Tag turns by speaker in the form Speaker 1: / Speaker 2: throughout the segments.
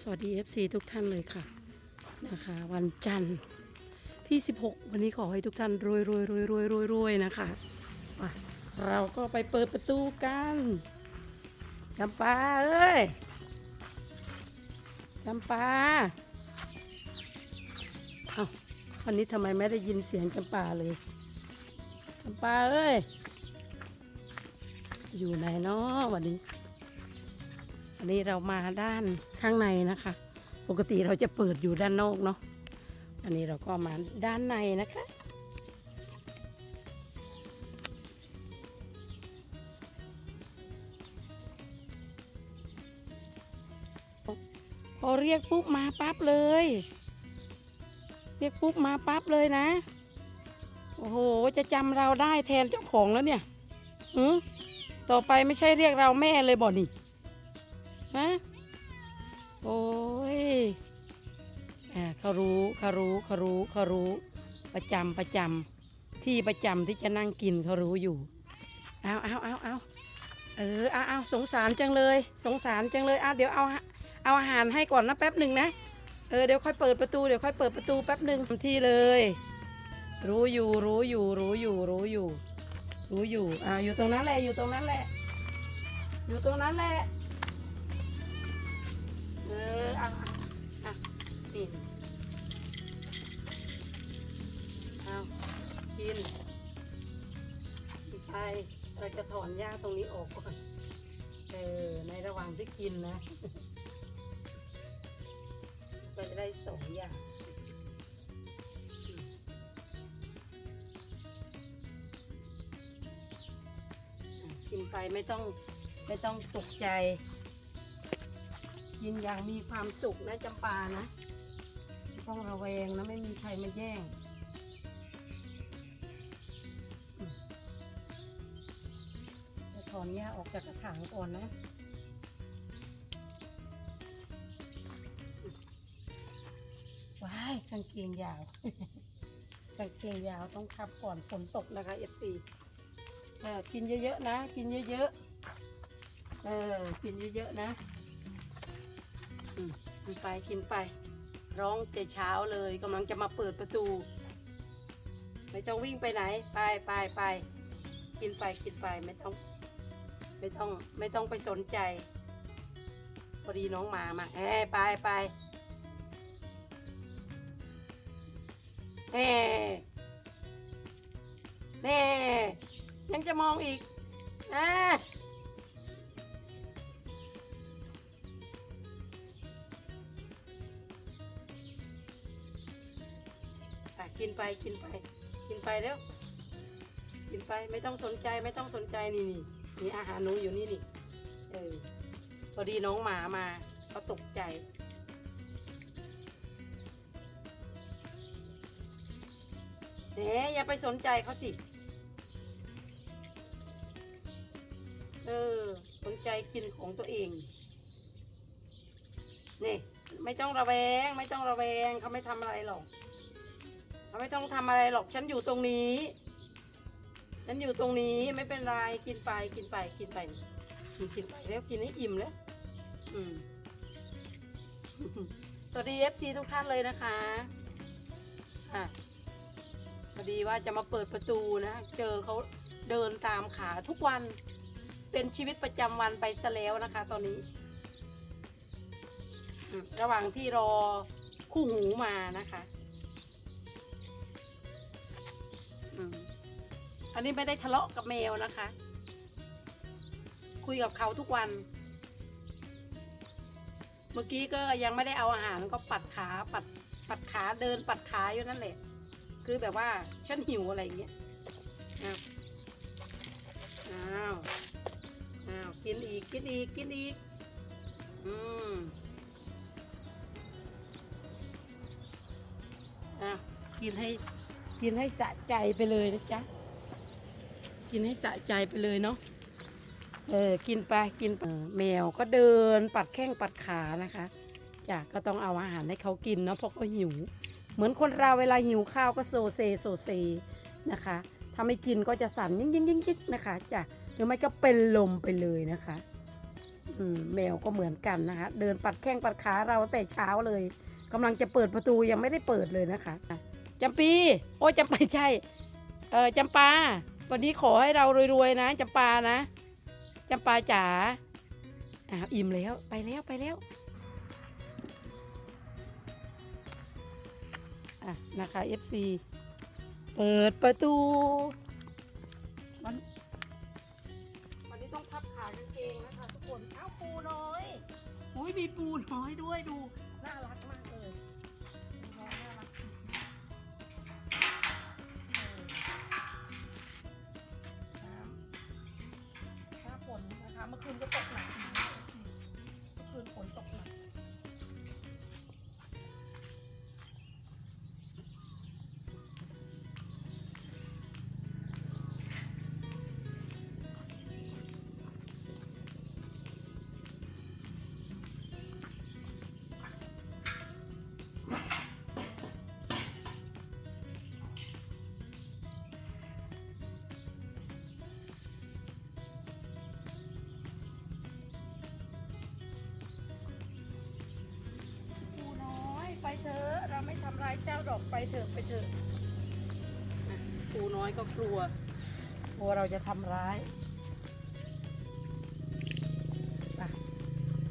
Speaker 1: สวัสดี FC ทุกท่านเลยค่ะนะคะ วันจันทร์ที่ 16 วันนี้ขอให้ทุกท่านรวยรวยรวยรวยรวยรวยนะคะเราก็ไปเปิดประตูกันจำปาเอ้ยจำปาเอ้าวันนี้ทำไมไม่ได้ยินเสียงจำปาเลยจำปาเอ้ยอยู่ไหนเนาะวันนี้ วันนี้เรามาด้านข้างในนะคะ ปกติเราจะเปิดอยู่ด้านนอกเนาะวันนี้เราก็มาด้านในนะคะ พอเรียกปุ๊บมาปั๊บเลย เรียกปุ๊บมาปั๊บเลยนะ โอ้โห จะจำเราได้แทนเจ้าของแล้วเนี่ย หือต่อไปไม่ใช่เรียกเราแม่เลยบ่นี่ ฮะโอ้ยอ่าเขารู้เขารู้เขารู้เขารู้ประจำประจำที่ประจำที่จะนั่งกินเขารู้อยู่เอาเอาเอาเอาเออเอาเอาสงสารจังเลย สงสารจังเลยอะเดี๋ยวเอาเอาอาหารให้ก่อนนะแป๊บหนึ่งนะเออเดี๋ยวค่อยเปิดประตูเดี๋ยวค่อยเปิดประตูแป๊บหนึ่งที่เลย รู้อยู่รู้อยู่รู้อยู่รู้อยู่ รู้อยู่อ่าอยู่ตรงนั้นแหละอยู่ตรงนั้นแหละอยู่ตรงนั้นแหละ เอออะอะนี่เอากินกินไปเราจะถอนหญ้าตรงนี้ออกก่อนเออในระหว่างที่กินนะก็จะได้สองอย่างกินไปไม่ต้องไม่ต้องตกใจ กินอย่างมีความสุขนะจำปานะไม่ต้องระแวงนะไม่มีใครมาแย่งจะถอนหญ้าออกจากกระถางก่อนนะว้ายกางเกงยาวกางเกงยาวต้องทับก่อนฝนตกนะคะเอฟซีเออกินเยอะๆนะ กินเยอะๆเออกินเยอะๆนะ กินไปกินไป ร้องแต่เช้าเลยกำลังจะมาเปิดประตู ไม่ต้องวิ่งไปไหน ไปไปไปกินไปกินไปไม่ต้อง ไม่ต้องไม่ต้องไปสนใจพอดีน้องหมามาเอ้ไปไปเฮ้เน่ยังจะมองอีกอ่า ไปกินไป กินไปเร็วกินไปไม่ต้องสนใจไม่ต้องสนใจนี่นี่นี่อาหารหนูอยู่นี่นี่เออพอดีน้องหมามาเขาตกใจเน่อย่าไปสนใจเขาสิ เออ สนใจกินของตัวเองนี่ไม่ต้องระแวง ไม่ต้องระแวงเขาไม่ทำอะไรหรอก ไม่ต้องทำอะไรหรอกฉันอยู่ตรงนี้ ฉันอยู่ตรงนี้ไม่เป็นไรกินไปกินไปกินไปกินกินไปแล้วกินให้อิ่มแล้วอืมสวัสดีเอฟซีทุกท่านเลยนะคะอะพอดีว่าจะมาเปิดประตูนะ เจอเขาเดินตามขาทุกวันเป็นชีวิตประจำวันไปซะแล้วนะคะ ตอนนี้ ระหว่างที่รอคู่หูมานะคะ อันนี้ไม่ได้ทะเลาะกับแมวนะคะ คุยกับเขาทุกวัน เมื่อกี้ก็ยังไม่ได้เอาอาหารก็ปัดขาปัดปัดขาเดินปัดขาอยู่นั่นแหละ คือแบบว่าฉันหิวอะไรอย่างเงี้ยอ้าวอ้าวอ้าวกินอีกกินอีกกินอีก อืมอ้าวกินให้กินให้สะใจไปเลยนะจ๊ะ กินให้สะใจไปเลยเนาะเออกินไปกินแมวก็เดินปัดแข้งปัดขานะคะจากก็ต้องเอาอาหารให้เขากินเนาะเพราะเขาหิว เหมือนคนเราเวลาหิวข้าวก็โซเซโซเซนะคะถ้าไม่กินก็จะสั่นยิ่งยิ่งยิ่งยิ่งนะคะจ้ะหรือไม่ก็เป็นลมไปเลยนะคะแมวก็เหมือนกันนะคะเดินปัดแข้งปัดขาเราแต่เช้าเลย กำลังจะเปิดประตูยังไม่ได้เปิดเลยนะคะจำปี โอ้จำไปใช่ เออจำปา วันนี้ขอให้เรารวยๆนะจำปานะจำปาจ๋าอ้าวอิ่มแล้วไปแล้วไปแล้วอะนะคะ FC เปิดประตูวันวันนี้ต้องพับขากางเกงนะคะทุกคนเอ้าปูน้อย อุ้ยมีปูน้อยด้วยดูายเจ้าดอกไปเถอะไปเถอะครูน้อยก็กลัวกลัวเราจะทำร้าย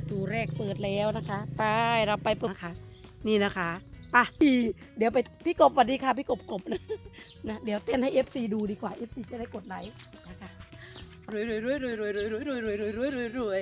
Speaker 1: ตูแรกเปิดแล้วนะคะ ไปเราไปเปิดค่ะ นี่นะคะป่ะเดี๋ยวไปพี่กบสวัสดีค่ะ พี่กบกบนะนะ เดี๋ยวเต้นให้ FC ดูดีกว่า FC จะได้กดไลค์นะคะรวยรวยรวยรวยรวยรวยรวยรวยรวยรวย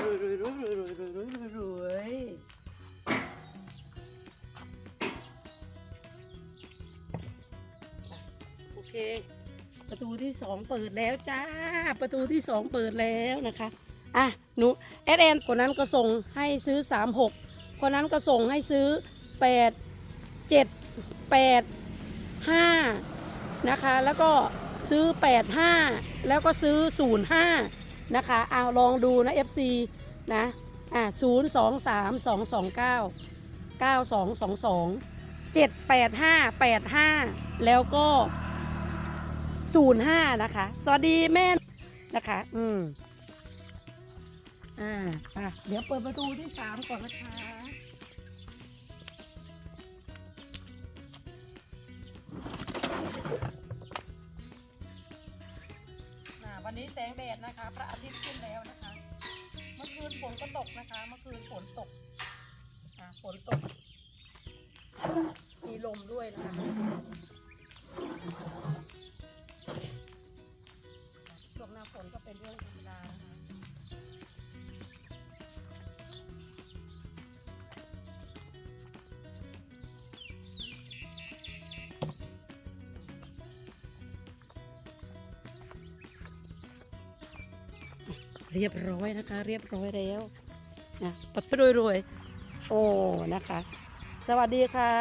Speaker 1: ตูที่สองเปิดแล้วจ้า ประตูที่สองเปิดแล้วนะคะ อะหนูเอสเนคนนั้นก็ส่งให้ซื้อ 36 คนนั้นก็ส่งให้ซื้อ 8 7 8 5 นะคะ แล้วก็ซื้อ 85 แล้วก็ซื้อ 05 นะคะเอาลองดูนะ FC นะ อะ0 2 3 2 2 9 9 2 2 2 7 8 5 8 5 แล้วก็ 05นย์ห้านะคะ สวัสดีแม่นะคะ อืมอ่าอะเดี๋ยวเปิดประตูที่สามก่อนนะคะอ่าวันนี้แสงแดดนะคะ พระอาทิตย์ขึ้นแล้วนะคะ เมื่อคืนฝนก็ตกนะคะ เมื่อคืนฝนตกอ่าฝนตก มีลมด้วยนะคะ เรียบร้อยนะคะ เรียบร้อยแล้วนะปัดไปรวยๆโอ้นะคะ สวัสดีค่ะ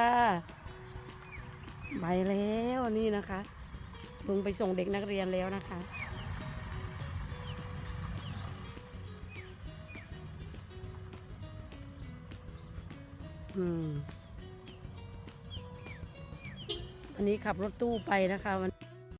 Speaker 1: ไปแล้วนี่นะคะลุงไปส่งเด็กนักเรียนแล้วนะคะอืมวันนี้ขับรถตู้ไปนะคะวัน